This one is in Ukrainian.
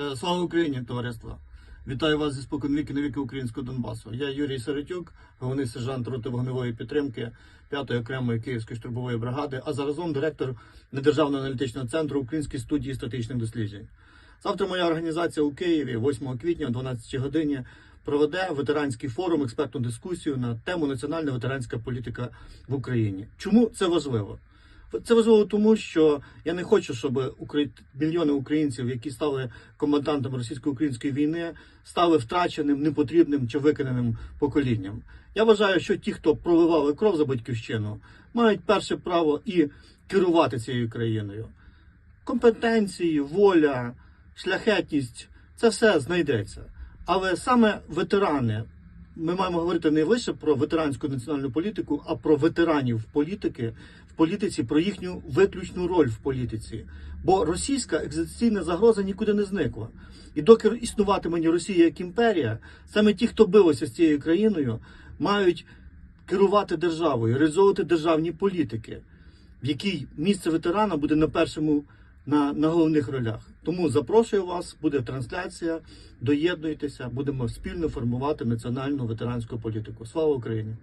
Е, Слава Україні, товариство! Вітаю вас зі споконвіки навіки українського Донбасу. Я Юрій Серетюк, головний сержант роти вогневої підтримки 5-ї окремої Київської штурмової бригади, а заразом директор Недержавного аналітичного центру Української студії стратегічних досліджень. Завтра моя організація у Києві, 8 квітня о 12 годині, проведе ветеранський форум, експертну дискусію на тему національна ветеранська політика в Україні. Чому це важливо? Це важливо тому, що я не хочу, щоб украї... мільйони українців, які стали командантами російсько-української війни, стали втраченим, непотрібним чи виконаним поколінням. Я вважаю, що ті, хто проливали кров за батьківщину, мають перше право і керувати цією країною. Компетенції, воля, шляхетність це все знайдеться. Але саме ветерани, ми маємо говорити не лише про ветеранську національну політику, а про ветеранів політики в політиці, про їхню виключну роль в політиці. Бо російська екзистенційна загроза нікуди не зникла. І доки існуватиме Росія як імперія, саме ті, хто билися з цією країною, мають керувати державою, реалізовувати державні політики, в якій місце ветерана буде на першому на, на головних ролях. Тому запрошую вас, буде трансляція. Доєднуйтеся, будемо спільно формувати національну ветеранську політику. Слава Україні!